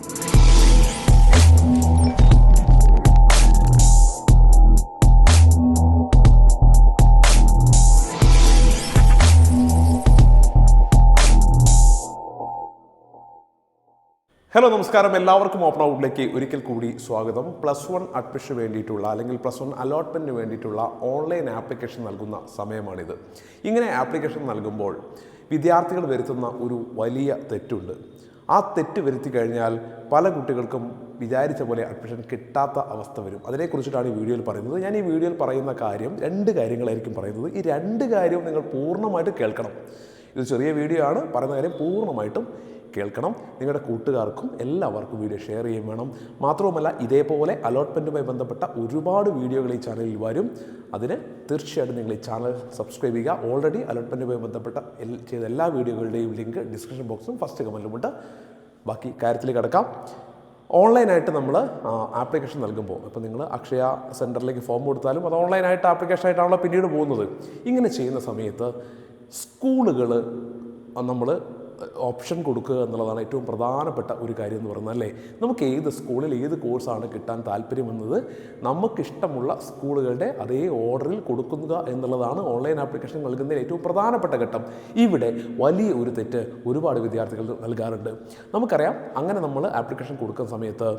Hello നമസ്കാരം. എല്ലാവർക്കും open ഔട്ടിലേക്ക് ഒരിക്കൽ കൂടി സ്വാഗതം. പ്ലസ് വൺ അഡ്മിഷന് വേണ്ടിയിട്ടുള്ള അല്ലെങ്കിൽ പ്ലസ് വൺ അലോട്ട്മെന്റിന് വേണ്ടിയിട്ടുള്ള ഓൺലൈൻ ആപ്ലിക്കേഷൻ നൽകുന്ന സമയമാണിത്. ഇങ്ങനെ ആപ്ലിക്കേഷൻ നൽകുമ്പോൾ വിദ്യാർത്ഥികൾ വരുത്തുന്ന ഒരു വലിയ തെറ്റുണ്ട്. ആ തെറ്റ് വരുത്തി കഴിഞ്ഞാൽ പല കുട്ടികൾക്കും വിചാരിച്ച പോലെ അഡ്മിഷൻ കിട്ടാത്ത അവസ്ഥ വരും. അതിനെക്കുറിച്ചിട്ടാണ് ഈ വീഡിയോയിൽ പറയുന്നത്. ഞാൻ ഈ വീഡിയോയിൽ പറയുന്ന കാര്യം രണ്ട് കാര്യങ്ങളായിരിക്കും പറയുന്നത്. ഈ രണ്ട് കാര്യവും നിങ്ങൾ പൂർണമായിട്ട് കേൾക്കണം. ഇത് ചെറിയ വീഡിയോ ആണ്. പറയുന്ന കാര്യം പൂർണമായിട്ടും കേൾക്കണം. നിങ്ങളുടെ കൂട്ടുകാർക്കും എല്ലാവർക്കും വീഡിയോ ഷെയർ ചെയ്യും വേണം. മാത്രവുമല്ല ഇതേപോലെ അലോട്ട്മെന്റുമായി ബന്ധപ്പെട്ട ഒരുപാട് വീഡിയോകൾ ഈ ചാനലിൽ വരും. അതിന് തീർച്ചയായിട്ടും നിങ്ങൾ ഈ ചാനൽ സബ്സ്ക്രൈബ് ചെയ്യുക. ഓൾറെഡി അലോട്ട്മെന്റുമായി ബന്ധപ്പെട്ട ചെയ്ത എല്ലാ വീഡിയോകളുടെയും ലിങ്ക് ഡിസ്ക്രിപ്ഷൻ ബോക്സും ഫസ്റ്റ് കമന്റിലുമുണ്ട് ബാക്കി കാര്യത്തിലേക്ക് കിടക്കാം. ഓൺലൈനായിട്ട് നമ്മൾ ആപ്ലിക്കേഷൻ നൽകുമ്പോൾ ഇപ്പോൾ നിങ്ങൾ അക്ഷയ സെന്ററിലേക്ക് ഫോം കൊടുത്താലും അത് ഓൺലൈനായിട്ട് ആപ്ലിക്കേഷൻ ആയിട്ടാണല്ലോ പിന്നീട് പോകുന്നത്. ഇങ്ങനെ ചെയ്യുന്ന സമയത്ത് സ്കൂളുകൾ നമ്മൾ ഓപ്ഷൻ കൊടുക്കുക എന്നുള്ളതാണ് ഏറ്റവും പ്രധാനപ്പെട്ട ഒരു കാര്യം എന്ന് പറയുന്നത് അല്ലേ? നമുക്ക് ഏത് സ്കൂളിൽ ഏത് കോഴ്സാണ് കിട്ടാൻ താല്പര്യമെന്നത് നമുക്കിഷ്ടമുള്ള സ്കൂളുകളുടെ അതേ ഓർഡറിൽ കൊടുക്കുക എന്നുള്ളതാണ് ഓൺലൈൻ ആപ്ലിക്കേഷൻ നൽകുന്നതിൽ ഏറ്റവും പ്രധാനപ്പെട്ട ഘട്ടം. ഇവിടെ വലിയ ഒരു തെറ്റ് ഒരുപാട് വിദ്യാർത്ഥികൾ നൽകാറുണ്ട്. നമുക്കറിയാം അങ്ങനെ നമ്മൾ ആപ്ലിക്കേഷൻ കൊടുക്കുന്ന സമയത്ത്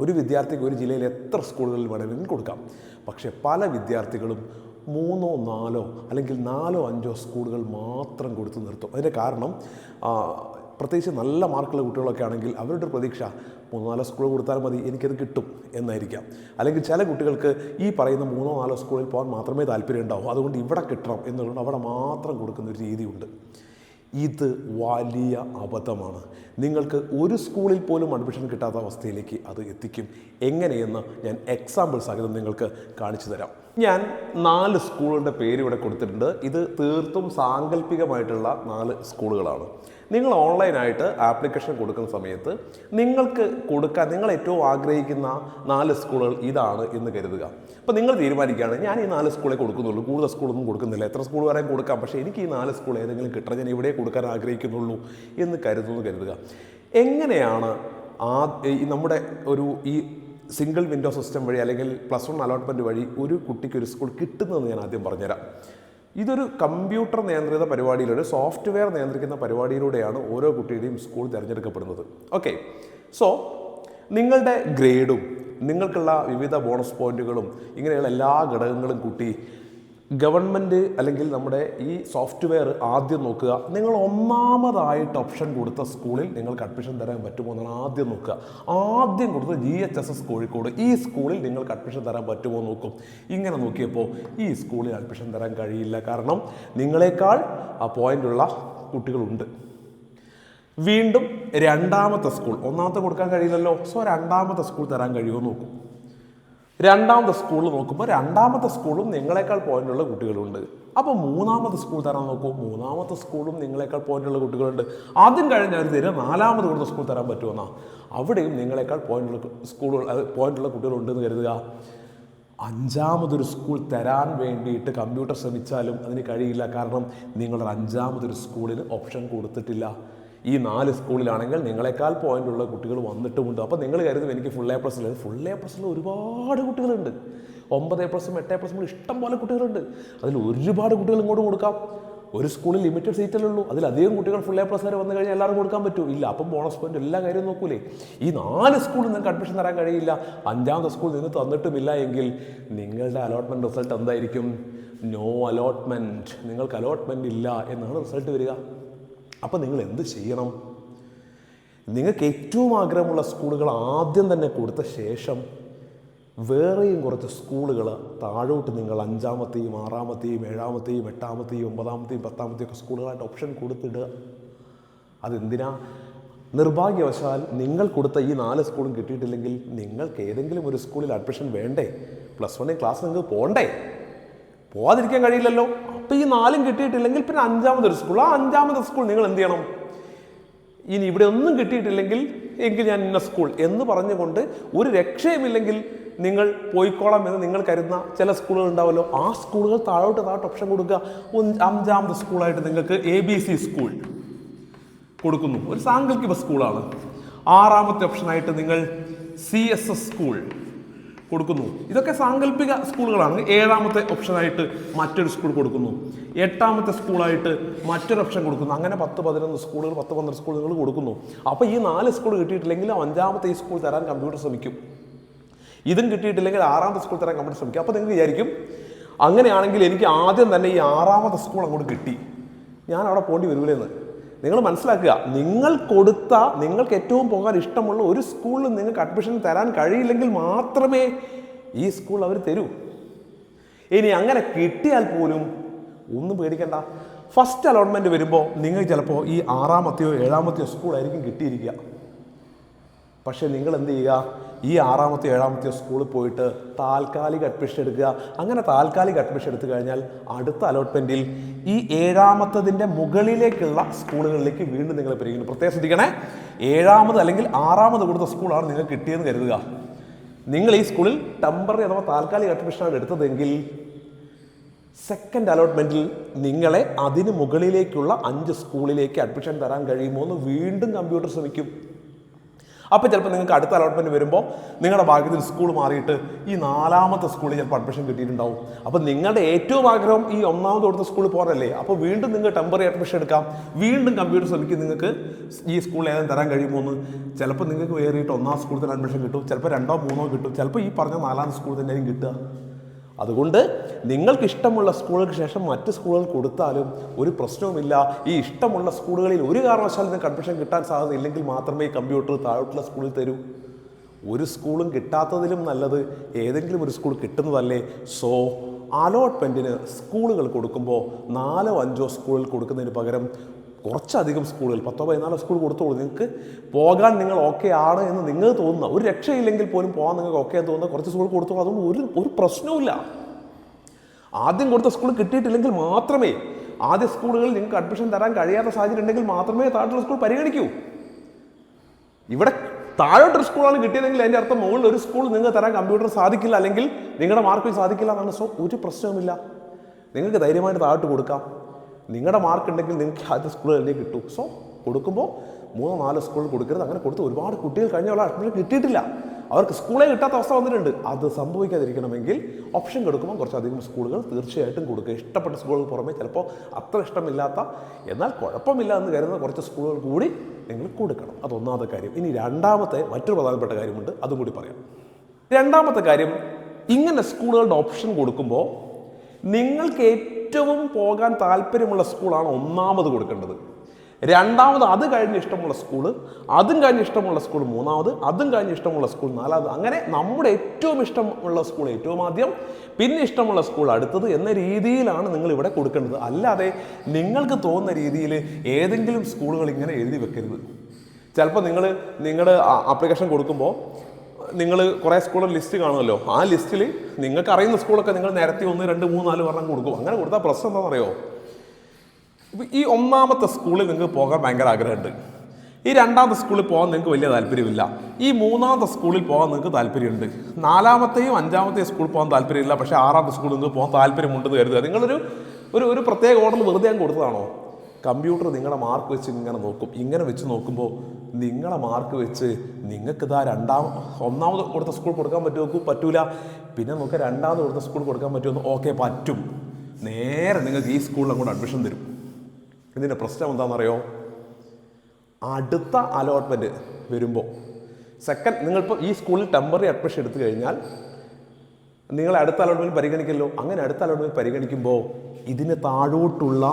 ഒരു വിദ്യാർത്ഥിക്ക് ഒരു ജില്ലയിൽ എത്ര സ്കൂളുകളിൽ വേണമെങ്കിലും കൊടുക്കാം. പക്ഷേ പല വിദ്യാർത്ഥികളും മൂന്നോ നാലോ അല്ലെങ്കിൽ നാലോ അഞ്ചോ സ്കൂളുകൾ മാത്രം കൊടുത്തു നിർത്തും. അതിന്റെ കാരണം പ്രത്യേകിച്ച് നല്ല മാർക്കുള്ള കുട്ടികളൊക്കെ ആണെങ്കിൽ അവരുടെ പ്രതീക്ഷ മൂന്നോ നാലോ സ്കൂൾ കൊടുത്താൽ മതി എനിക്കത് കിട്ടും എന്നായിരിക്കാം. അല്ലെങ്കിൽ ചില കുട്ടികൾക്ക് ഈ പറയുന്ന മൂന്നോ നാലോ സ്കൂളിൽ പോകാൻ മാത്രമേ താല്പര്യം ഉണ്ടാവൂ അതുകൊണ്ട് ഇവിടെ കിട്ടണം എന്നുള്ളത് അവിടെ മാത്രം കൊടുക്കുന്ന ഒരു രീതിയുണ്ട്. ഇത് വലിയ അബദ്ധമാണ്. നിങ്ങൾക്ക് ഒരു സ്കൂളിൽ പോലും അഡ്മിഷൻ കിട്ടാത്ത അവസ്ഥയിലേക്ക് അത് എത്തിക്കും. എങ്ങനെയെന്ന് ഞാൻ എക്സാമ്പിൾസ് സഹിതം നിങ്ങൾക്ക് കാണിച്ചു തരാം. ഞാൻ നാല് സ്കൂളുകളുടെ പേര് ഇവിടെ കൊടുത്തിട്ടുണ്ട്. ഇത് തീർത്തും സാങ്കല്പികമായിട്ടുള്ള നാല് സ്കൂളുകളാണ്. നിങ്ങൾ ഓൺലൈനായിട്ട് ആപ്ലിക്കേഷൻ കൊടുക്കുന്ന സമയത്ത് നിങ്ങൾക്ക് കൊടുക്കാൻ നിങ്ങൾ ഏറ്റവും ആഗ്രഹിക്കുന്ന നാല് സ്കൂളുകൾ ഇതാണ് എന്ന് കരുതുക. അപ്പോൾ നിങ്ങൾ തീരുമാനിക്കുകയാണ് ഞാൻ ഈ നാല് സ്കൂളേ കൊടുക്കുന്നുള്ളൂ. കൂടുതൽ സ്കൂളൊന്നും കൊടുക്കുന്നില്ല. എത്ര സ്കൂൾ വരെ കൊടുക്കാം. പക്ഷേ എനിക്ക് ഈ നാല് സ്കൂൾ ഏതെങ്കിലും കിട്ടണം. ഞാൻ ഇവിടെ കൊടുക്കാൻ ആഗ്രഹിക്കുന്നുള്ളൂ എന്ന് കരുതുന്നു കരുതുക. എങ്ങനെയാണ് ആ നമ്മുടെ ഒരു ഈ സിംഗിൾ വിൻഡോ സിസ്റ്റം വഴി അല്ലെങ്കിൽ പ്ലസ് വൺ അലോട്ട്മെന്റ് വഴി ഒരു കുട്ടിക്ക് ഒരു സ്കൂൾ കിട്ടുന്നതെന്ന് ഞാൻ ആദ്യം പറഞ്ഞുതരാം. ഇതൊരു കമ്പ്യൂട്ടർ നിയന്ത്രിത പരിപാടിയിലൂടെ സോഫ്റ്റ്വെയർ നിയന്ത്രിക്കുന്ന പരിപാടിയിലൂടെയാണ് ഓരോ കുട്ടിയുടെയും സ്കൂൾ തിരഞ്ഞെടുക്കപ്പെടുന്നത്. ഓക്കെ സോ നിങ്ങളുടെ ഗ്രേഡും നിങ്ങൾക്കുള്ള വിവിധ ബോണസ് പോയിന്റുകളും ഇങ്ങനെയുള്ള എല്ലാ ഘടകങ്ങളും കൂട്ടി ഗവൺമെന്റ് അല്ലെങ്കിൽ നമ്മുടെ ഈ സോഫ്റ്റ്വെയർ ആദ്യം നോക്കുക. നിങ്ങൾ ഒന്നാമതായിട്ട് ഓപ്ഷൻ കൊടുത്ത സ്കൂളിൽ നിങ്ങൾക്ക് അഡ്മിഷൻ തരാൻ പറ്റുമോ എന്നാണ് ആദ്യം നോക്കുക. ആദ്യം കൊടുത്ത G H S S Kozhikode ഈ സ്കൂളിൽ നിങ്ങൾക്ക് അഡ്മിഷൻ തരാൻ പറ്റുമോ നോക്കും. ഇങ്ങനെ നോക്കിയപ്പോൾ ഈ സ്കൂളിൽ അഡ്മിഷൻ തരാൻ കഴിയില്ല. കാരണം നിങ്ങളെക്കാൾ ആ പോയിന്റുള്ള കുട്ടികളുണ്ട്. വീണ്ടും രണ്ടാമത്തെ സ്കൂൾ. ഒന്നാമത്തെ കൊടുക്കാൻ കഴിയില്ലല്ലോ. സോ രണ്ടാമത്തെ സ്കൂൾ തരാൻ കഴിയുമോ നോക്കും. രണ്ടാമത്തെ സ്കൂളിൽ നോക്കുമ്പോൾ രണ്ടാമത്തെ സ്കൂളും നിങ്ങളെക്കാൾ പോയിന്റുള്ള കുട്ടികളുണ്ട്. അപ്പോൾ മൂന്നാമത്തെ സ്കൂൾ തരാൻ നോക്കൂ. മൂന്നാമത്തെ സ്കൂളും നിങ്ങളെക്കാൾ പോയിന്റുള്ള കുട്ടികളുണ്ട്. ആദ്യം കഴിഞ്ഞ അവർ തരും നാലാമത് കൊടുത്ത സ്കൂൾ തരാൻ പറ്റുമെന്നാ അവിടെയും നിങ്ങളെക്കാൾ പോയിന്റുള്ള സ്കൂളുകൾ പോയിന്റുള്ള കുട്ടികളുണ്ടെന്ന് കരുതുക. അഞ്ചാമതൊരു സ്കൂൾ തരാൻ വേണ്ടിയിട്ട് കമ്പ്യൂട്ടർ ശ്രമിച്ചാലും അതിന് കഴിയില്ല. കാരണം നിങ്ങളുടെ അഞ്ചാമതൊരു സ്കൂളിന് ഓപ്ഷൻ കൊടുത്തിട്ടില്ല. ഈ നാല് സ്കൂളിലാണെങ്കിൽ നിങ്ങളെക്കാൾ പോയിന്റ് ഉള്ള കുട്ടികൾ വന്നിട്ടുമുണ്ട്. അപ്പോൾ നിങ്ങൾ കരുതും എനിക്ക് ഫുൾ എ പ്ലസ് ഇല്ല. ഫുൾ എ പ്ലസ് ഉള്ള ഒരുപാട് കുട്ടികളുണ്ട്. ഒമ്പത് എ പ്ലസും എട്ട് എ പ്ലസും ഇഷ്ടം പോലെ കുട്ടികളുണ്ട്. അതിൽ ഒരുപാട് കുട്ടികൾ ഇങ്ങോട്ട് കൊടുക്കാം. ഒരു സ്കൂളിൽ ലിമിറ്റഡ് സീറ്റല്ലേ ഉള്ളൂ. അതിലധികം കുട്ടികൾ ഫുൾ എ പ്ലസ് വരെ വന്നു കഴിഞ്ഞാൽ എല്ലാവരും കൊടുക്കാൻ പറ്റും. ഇല്ല അപ്പം ബോണസ് പോയിന്റ് എല്ലാ കാര്യവും നോക്കൂലേ. ഈ നാല് സ്കൂളിൽ നിങ്ങൾക്ക് അഡ്മിഷൻ തരാൻ കഴിയില്ല. അഞ്ചാമത്തെ സ്കൂൾ നിന്ന് തന്നിട്ടുമില്ല എങ്കിൽ നിങ്ങളുടെ അലോട്ട്മെന്റ് റിസൾട്ട് എന്തായിരിക്കും? നോ അലോട്ട്മെന്റ് നിങ്ങൾക്ക് അലോട്ട്മെന്റ് ഇല്ല എന്നാണ് റിസൾട്ട് വരിക. അപ്പോൾ നിങ്ങൾ എന്ത് ചെയ്യണം? നിങ്ങൾക്ക് ഏറ്റവും ആഗ്രഹമുള്ള സ്കൂളുകൾ ആദ്യം തന്നെ കൊടുത്ത ശേഷം വേറെയും കുറച്ച് സ്കൂളുകൾ താഴോട്ട് നിങ്ങൾ അഞ്ചാമത്തെയും ആറാമത്തെയും ഏഴാമത്തെയും എട്ടാമത്തെയും ഒമ്പതാമത്തെയും പത്താമത്തെയും ഒക്കെ സ്കൂളുകളായിട്ട് ഓപ്ഷൻ കൊടുത്തിടുക. അതെന്തിനാ? നിർഭാഗ്യവശാൽ നിങ്ങൾ കൊടുത്ത ഈ നാല് സ്കൂളും കിട്ടിയിട്ടില്ലെങ്കിൽ നിങ്ങൾക്ക് ഏതെങ്കിലും ഒരു സ്കൂളിൽ അഡ്മിഷൻ വേണ്ടേ? പ്ലസ് വണ്ണിൽ ക്ലാസ് നിങ്ങൾക്ക് പോകണ്ടേ പോവാതിരിക്കാൻ കഴിയില്ലല്ലോ. അപ്പോൾ ഈ നാലും കിട്ടിയിട്ടില്ലെങ്കിൽ പിന്നെ അഞ്ചാമതൊരു സ്കൂൾ. ആ അഞ്ചാമത്തെ സ്കൂൾ നിങ്ങൾ എന്ത് ചെയ്യണം? ഇനി ഇവിടെ ഒന്നും കിട്ടിയിട്ടില്ലെങ്കിൽ എങ്കിൽ ഞാൻ ഇന്ന സ്കൂൾ എന്ന് പറഞ്ഞുകൊണ്ട് ഒരു രക്ഷയുമില്ലെങ്കിൽ നിങ്ങൾ പോയിക്കോളാം എന്ന് നിങ്ങൾ കരുതുന്ന ചില സ്കൂളുകൾ ഉണ്ടാവുമല്ലോ ആ സ്കൂളുകൾ താഴോട്ട് താഴോട്ട് ഓപ്ഷൻ കൊടുക്കുക. അഞ്ചാമത് സ്കൂളായിട്ട് നിങ്ങൾക്ക് എ ബി സി സ്കൂൾ കൊടുക്കുന്നു. ഒരു സാങ്കല്പിക സ്കൂളാണ്. ആറാമത്തെ ഓപ്ഷനായിട്ട് നിങ്ങൾ സി എസ് എസ് സ്കൂൾ കൊടുക്കുന്നു. ഇതൊക്കെ സാങ്കല്പിക സ്കൂളുകളാണ്. ഏഴാമത്തെ ഓപ്ഷനായിട്ട് മറ്റൊരു സ്കൂൾ കൊടുക്കുന്നു. എട്ടാമത്തെ സ്കൂളായിട്ട് മറ്റൊരു ഓപ്ഷൻ കൊടുക്കുന്നു. അങ്ങനെ പത്ത് പതിനൊന്ന് സ്കൂളുകൾ പത്ത് പന്ത്രണ്ട് സ്കൂളുകൾ കൊടുക്കുന്നു. അപ്പോൾ ഈ നാല് സ്കൂൾ കിട്ടിയിട്ടില്ലെങ്കിൽ അഞ്ചാമത്തെ ഈ സ്കൂൾ തരാൻ കമ്പ്യൂട്ടർ ശ്രമിക്കും. ഇതും കിട്ടിയിട്ടില്ലെങ്കിൽ ആറാമത്തെ സ്കൂൾ തരാൻ കമ്പ്യൂട്ടർ ശ്രമിക്കും. അപ്പോൾ നിങ്ങൾ വിചാരിക്കും അങ്ങനെയാണെങ്കിൽ എനിക്ക് ആദ്യം തന്നെ ഈ ആറാമത്തെ സ്കൂൾ അങ്ങോട്ട് കിട്ടി. ഞാൻ അവിടെ പോകേണ്ടി വരൂലെന്ന് നിങ്ങൾ മനസ്സിലാക്കുക നിങ്ങൾ കൊടുത്ത നിങ്ങൾക്ക് ഏറ്റവും പോകാൻ ഇഷ്ടമുള്ള ഒരു സ്കൂളിൽ നിങ്ങൾക്ക് അഡ്മിഷൻ തരാൻ കഴിയില്ലെങ്കിൽ മാത്രമേ ഈ സ്കൂൾ അവർ തരൂ. ഇനി അങ്ങനെ കിട്ടിയാൽ പോലും ഒന്നും പേടിക്കണ്ട. ഫസ്റ്റ് അലോട്ട്മെന്റ് വരുമ്പോൾ നിങ്ങൾ ചിലപ്പോൾ ഈ ആറാമത്തെയോ ഏഴാമത്തെയോ സ്കൂളായിരിക്കും കിട്ടിയിരിക്കുക. പക്ഷേ നിങ്ങൾ എന്ത് ചെയ്യുക? ഈ ആറാമത്തെ ഏഴാമത്തെ സ്കൂളിൽ പോയിട്ട് താൽക്കാലിക അഡ്മിഷൻ എടുക്കുക. അങ്ങനെ താൽക്കാലിക അഡ്മിഷൻ എടുത്തു കഴിഞ്ഞാൽ അടുത്ത അലോട്ട്മെന്റിൽ ഈ ഏഴാമത്തതിന്റെ മുകളിലേക്കുള്ള സ്കൂളുകളിലേക്ക് വീണ്ടും നിങ്ങൾ പരിഗണിക്കും പ്രത്യേകം ശ്രദ്ധിക്കണേ. ഏഴാമത് അല്ലെങ്കിൽ ആറാമത് കൊടുത്ത സ്കൂളാണ് നിങ്ങൾക്ക് കിട്ടിയെന്ന് കരുതുക. നിങ്ങൾ ഈ സ്കൂളിൽ ടെമ്പററി അഥവാ താൽക്കാലിക അഡ്മിഷനാണ് എടുത്തതെങ്കിൽ സെക്കൻഡ് അലോട്ട്മെന്റിൽ നിങ്ങളെ അതിന് മുകളിലേക്കുള്ള അഞ്ച് സ്കൂളിലേക്ക് അഡ്മിഷൻ തരാൻ കഴിയുമോ എന്ന് വീണ്ടും കമ്പ്യൂട്ടർ ശ്രമിക്കും. അപ്പോൾ ചിലപ്പോൾ നിങ്ങൾക്ക് അടുത്ത അലോട്ട്മെന്റ് വരുമ്പോൾ നിങ്ങളുടെ ഭാഗ്യത്തിൽ സ്കൂൾ മാറിയിട്ട് ഈ നാലാമത്തെ സ്കൂളിൽ ചിലപ്പോൾ അഡ്മിഷൻ കിട്ടിയിട്ടുണ്ടാവും. അപ്പോൾ നിങ്ങളുടെ ഏറ്റവും ആഗ്രഹം ഈ ഒന്നാമത് കൊടുത്ത സ്കൂളിൽ പോകാനല്ലേ അപ്പോൾ വീണ്ടും നിങ്ങൾ ടെമ്പററി അഡ്മിഷൻ എടുക്കാം. വീണ്ടും കമ്പ്യൂട്ടർ ശ്രമിക്കും നിങ്ങൾക്ക് ഈ സ്കൂളിൽ ഏതെങ്കിലും തരാൻ കഴിയുമോ എന്ന്. ചിലപ്പോൾ നിങ്ങൾക്ക് വേറിയിട്ട് ഒന്നാം സ്കൂളിൽ തന്നെ അഡ്മിഷൻ കിട്ടും. ചിലപ്പോൾ രണ്ടോ മൂന്നോ കിട്ടും. ചിലപ്പോൾ ഈ പറഞ്ഞ നാലാം സ്കൂളിൽ തന്നെയും കിട്ടുക. അതുകൊണ്ട് നിങ്ങൾക്ക് ഇഷ്ടമുള്ള സ്കൂളുകൾക്ക് ശേഷം മറ്റ് സ്കൂളുകൾ കൊടുത്താലും ഒരു പ്രശ്നവുമില്ല. ഈ ഇഷ്ടമുള്ള സ്കൂളുകളിൽ ഒരു കാരണവശാലും നിങ്ങൾക്ക് അഡ്മിഷൻ കിട്ടാൻ സാധ്യത ഇല്ലെങ്കിൽ മാത്രമേ കമ്പ്യൂട്ടർ താഴോട്ടുള്ള സ്കൂളിൽ തരൂ. ഒരു സ്കൂളും കിട്ടാത്തതിലും നല്ലത് ഏതെങ്കിലും ഒരു സ്കൂൾ കിട്ടുന്നതല്ലേ. സോ അലോട്ട്മെന്റിന് സ്കൂളുകൾ കൊടുക്കുമ്പോൾ നാലോ അഞ്ചോ സ്കൂളിൽ കൊടുക്കുന്നതിന് പകരം കുറച്ചധികം സ്കൂളുകൾ പത്തോ പതിനാലോ സ്കൂൾ കൊടുത്തോളൂ. നിങ്ങൾക്ക് പോകാൻ നിങ്ങൾ ഓക്കെ ആണ് എന്ന് നിങ്ങൾ തോന്നുന്ന ഒരു രക്ഷയില്ലെങ്കിൽ പോലും പോകാൻ നിങ്ങൾക്ക് ഓക്കെ എന്ന് തോന്നുന്ന കുറച്ച് സ്കൂൾ കൊടുത്തോ അതുകൊണ്ട് ഒരു ഒരു പ്രശ്നവുമില്ല ആദ്യം കൊടുത്ത സ്കൂൾ കിട്ടിയിട്ടില്ലെങ്കിൽ മാത്രമേ ആദ്യ സ്കൂളുകളിൽ നിങ്ങൾക്ക് അഡ്മിഷൻ തരാൻ കഴിയാത്ത സാഹചര്യം ഉണ്ടെങ്കിൽ മാത്രമേ താഴെയുള്ള സ്കൂൾ പരിഗണിക്കൂ. ഇവിടെ താഴോട്ടൊരു സ്കൂളാണ് കിട്ടിയതെങ്കിൽ അതിന്റെ അർത്ഥം മുകളിൽ ഒരു സ്കൂൾ നിങ്ങൾക്ക് തരാൻ കമ്പ്യൂട്ടർ സാധിക്കില്ല അല്ലെങ്കിൽ നിങ്ങളുടെ മാർക്കിൽ സാധിക്കില്ല എന്നാണ്. സോ ഒരു പ്രശ്നവുമില്ല. നിങ്ങൾക്ക് ധൈര്യമായിട്ട് താഴോട്ട് കൊടുക്കാം. നിങ്ങളുടെ മാർക്ക് ഉണ്ടെങ്കിൽ നിങ്ങൾക്ക് ആദ്യത്തെ സ്കൂളിൽ തന്നെ കിട്ടും. സോ കൊടുക്കുമ്പോൾ മൂന്നോ നാലോ സ്കൂളിൽ കൊടുക്കരുത്. അങ്ങനെ കൊടുത്ത് ഒരുപാട് കുട്ടികൾ കഴിഞ്ഞ ഉള്ള അഡ്മിഷൻ കിട്ടിയിട്ടില്ല. അവർക്ക് സ്കൂളേ കിട്ടാത്ത അവസ്ഥ വന്നിട്ടുണ്ട്. അത് സംഭവിക്കാതിരിക്കണമെങ്കിൽ ഓപ്ഷൻ കൊടുക്കുമ്പോൾ കുറച്ചധികം സ്കൂളുകൾ തീർച്ചയായിട്ടും കൊടുക്കുക. ഇഷ്ടപ്പെട്ട സ്കൂളുകൾ പുറമെ ചിലപ്പോൾ അത്ര ഇഷ്ടമില്ലാത്ത എന്നാൽ കുഴപ്പമില്ല എന്ന് കരുതുന്ന കുറച്ച് സ്കൂളുകൾ കൂടി നിങ്ങൾ കൊടുക്കണം. അതൊന്നാമത്തെ കാര്യം. ഇനി രണ്ടാമത്തെ മറ്റൊരു പ്രധാനപ്പെട്ട കാര്യമുണ്ട്. അതും കൂടി പറയാം. രണ്ടാമത്തെ കാര്യം ഇങ്ങനെ സ്കൂളുകളുടെ ഓപ്ഷൻ കൊടുക്കുമ്പോൾ നിങ്ങൾക്ക് ഏറ്റവും പോകാൻ താല്പര്യമുള്ള സ്കൂളാണ് ഒന്നാമത് കൊടുക്കേണ്ടത്. രണ്ടാമത് അത് കഴിഞ്ഞ് ഇഷ്ടമുള്ള സ്കൂൾ അതും കഴിഞ്ഞ് ഇഷ്ടമുള്ള സ്കൂൾ മൂന്നാമത് അതും കഴിഞ്ഞ് ഇഷ്ടമുള്ള സ്കൂൾ നാലാമത്. അങ്ങനെ നമ്മുടെ ഏറ്റവും ഇഷ്ടമുള്ള സ്കൂൾ ഏറ്റവും ആദ്യം പിന്നെ ഇഷ്ടമുള്ള സ്കൂൾ അടുത്തത് എന്ന രീതിയിലാണ് നിങ്ങൾ ഇവിടെ കൊടുക്കേണ്ടത്. അല്ലാതെ നിങ്ങൾക്ക് തോന്നുന്ന രീതിയിൽ ഏതെങ്കിലും സ്കൂളുകൾ ഇങ്ങനെ എഴുതി വെക്കരുത്. ചിലപ്പോൾ നിങ്ങൾ നിങ്ങളുടെ ആപ്ലിക്കേഷൻ കൊടുക്കുമ്പോൾ നിങ്ങൾ കുറേ സ്കൂളുകൾ ലിസ്റ്റ് കാണുമല്ലോ. ആ ലിസ്റ്റിൽ നിങ്ങൾക്ക് അറിയുന്ന സ്കൂളൊക്കെ നിങ്ങൾ നേരത്തെ ഒന്ന് രണ്ട് മൂന്ന് നാല് വർണം കൊടുക്കും. അങ്ങനെ കൊടുത്താൽ പ്രശ്നം എന്താണെന്നറിയോ? ഈ ഒന്നാമത്തെ സ്കൂളിൽ നിങ്ങൾക്ക് പോകാൻ ഭയങ്കര ആഗ്രഹമുണ്ട്. ഈ രണ്ടാമത്തെ സ്കൂളിൽ പോകാൻ നിങ്ങൾക്ക് വലിയ താല്പര്യമില്ല. ഈ മൂന്നാമത്തെ സ്കൂളിൽ പോകാൻ നിങ്ങൾക്ക് താല്പര്യമുണ്ട്. നാലാമത്തെയും അഞ്ചാമത്തെയും സ്കൂളിൽ പോകാൻ താല്പര്യമില്ല. പക്ഷേ ആറാമത്തെ സ്കൂളിൽ നിങ്ങൾക്ക് പോകാൻ താല്പര്യമുണ്ടെന്ന് കരുതുക. നിങ്ങളൊരു ഒരു ഒരു പ്രത്യേക ഓർഡർ വെറുതെ ഞാൻ കൊടുത്തതാണോ? കമ്പ്യൂട്ടർ നിങ്ങളുടെ മാർക്ക് വെച്ച് ഇങ്ങനെ നോക്കും. ഇങ്ങനെ വെച്ച് നോക്കുമ്പോൾ നിങ്ങളെ മാർക്ക് വെച്ച് നിങ്ങൾക്ക് ഇതാ രണ്ടാം ഒന്നാമത് കൊടുത്ത സ്കൂൾ കൊടുക്കാൻ പറ്റുമോ? പറ്റൂല. പിന്നെ നമുക്ക് രണ്ടാമത് കൊടുത്ത സ്കൂൾ കൊടുക്കാൻ പറ്റുമെന്ന് ഓക്കെ പറ്റും. നേരെ നിങ്ങൾക്ക് ഈ സ്കൂളിൽ അങ്ങോട്ട് അഡ്മിഷൻ തരും. ഇതിന്റെ പ്രശ്നം എന്താണെന്നറിയോ? അടുത്ത അലോട്ട്മെന്റ് വരുമ്പോൾ. സെക്കൻഡ് നിങ്ങളിപ്പോൾ ഈ സ്കൂളിൽ ടെമ്പററി അഡ്മിഷൻ എടുത്തു കഴിഞ്ഞാൽ നിങ്ങൾ അടുത്ത അലോട്ട്മെന്റ് പരിഗണിക്കല്ലോ അങ്ങനെ അടുത്ത അലോട്ട്മെന്റ് പരിഗണിക്കുമ്പോൾ ഇതിന് താഴോട്ടുള്ള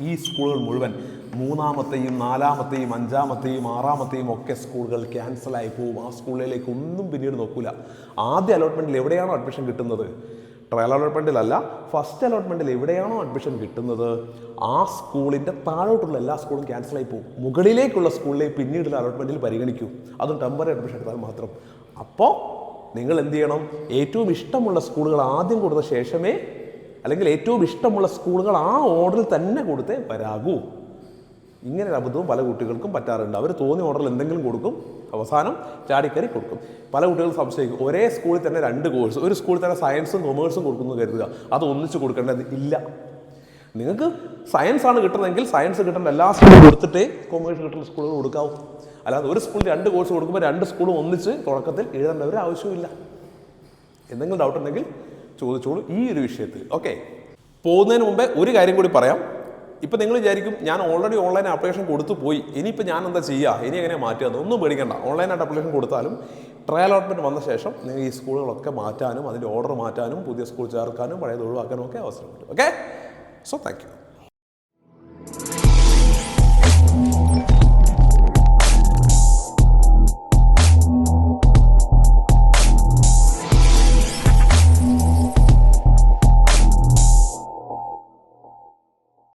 ഈ സ്കൂളുകൾ മുഴുവൻ മൂന്നാമത്തെയും നാലാമത്തെയും അഞ്ചാമത്തെയും ആറാമത്തെയും ഒക്കെ സ്കൂളുകൾ ക്യാൻസലായി പോവും. ആ സ്കൂളിലേക്ക് ഒന്നും പിന്നീട് നോക്കില്ല ആദ്യ അലോട്ട്മെന്റിൽ എവിടെയാണോ അഡ്മിഷൻ കിട്ടുന്നത്? ട്രയൽ അലോട്ട്മെന്റിലല്ല ഫസ്റ്റ് അലോട്ട്മെന്റിൽ എവിടെയാണോ അഡ്മിഷൻ കിട്ടുന്നത്? ആ സ്കൂളിന്റെ താഴോട്ടുള്ള എല്ലാ സ്കൂളും ക്യാൻസലായി പോകും മുകളിലേക്കുള്ള സ്കൂളിലേക്ക് പിന്നീടുള്ള അലോട്ട്മെന്റിൽ പരിഗണിക്കും. അതും ടെമ്പററി അഡ്മിഷൻ എടുത്താൽ മാത്രം. അപ്പോൾ നിങ്ങൾ എന്ത് ചെയ്യണം? ഏറ്റവും ഇഷ്ടമുള്ള സ്കൂളുകൾ ആദ്യം കൊടുത്ത ശേഷമേ അല്ലെങ്കിൽ ഏറ്റവും ഇഷ്ടമുള്ള സ്കൂളുകൾ ആ ഓർഡറിൽ തന്നെ കൊടുത്തേ വരാകൂ. ഇങ്ങനെ ഒരു അബദ്ധവും പല കുട്ടികൾക്കും പറ്റാറുണ്ട്. അവർ തോന്നിയ ഓർഡറിൽ എന്തെങ്കിലും കൊടുക്കും അവസാനം ചാടിക്കറി കൊടുക്കും. പല കുട്ടികളും സംശയിക്കും ഒരേ സ്കൂളിൽ തന്നെ രണ്ട് കോഴ്സ് ഒരു സ്കൂളിൽ തന്നെ സയൻസും കൊമേഴ്സും കൊടുക്കുന്നു കരുതുക. അത് ഒന്നിച്ച് കൊടുക്കേണ്ടത് ഇല്ല. നിങ്ങൾക്ക് സയൻസ് ആണ് കിട്ടുന്നതെങ്കിൽ സയൻസ് കിട്ടേണ്ട എല്ലാ സ്കൂളും കൊടുത്തിട്ടേ കൊമേഴ്സ് കിട്ടുന്ന സ്കൂളുകൾ കൊടുക്കാവൂ. അല്ലാതെ ഒരു സ്കൂളിൽ രണ്ട് കോഴ്സ് കൊടുക്കുമ്പോൾ രണ്ട് സ്കൂളും ഒന്നിച്ച് തുടക്കത്തിൽ എഴുതേണ്ട ഒരു ആവശ്യമില്ല എന്തെങ്കിലും ഡൗട്ട് ഉണ്ടെങ്കിൽ ചോദിച്ചോളൂ ഈ ഒരു വിഷയത്തിൽ. ഓക്കെ പോകുന്നതിന് മുമ്പേ ഒരു കാര്യം കൂടി പറയാം. ഇപ്പം നിങ്ങൾ വിചാരിക്കും ഞാൻ ഓൾറെഡി ഓൺലൈൻ ആപ്ലിക്കേഷൻ കൊടുത്തു പോയി. ഇനിയിപ്പോൾ ഞാൻ എന്താ ചെയ്യുക ഇനി എങ്ങനെ മാറ്റുക ഒന്നും പേടിക്കണ്ട. ഓൺലൈനായിട്ട് ആപ്ലിക്കേഷൻ കൊടുത്താലും ട്രയൽ അലോട്ട്മെന്റ് വന്ന ശേഷം നിങ്ങൾ ഈ സ്കൂളുകളൊക്കെ മാറ്റാനും അതിന്റെ ഓർഡർ മാറ്റാനും പുതിയ സ്കൂൾ ചേർക്കാനും പഴയത് ഒഴിവാക്കാനും ഒക്കെ അവസരമുണ്ട്. Okay so thank you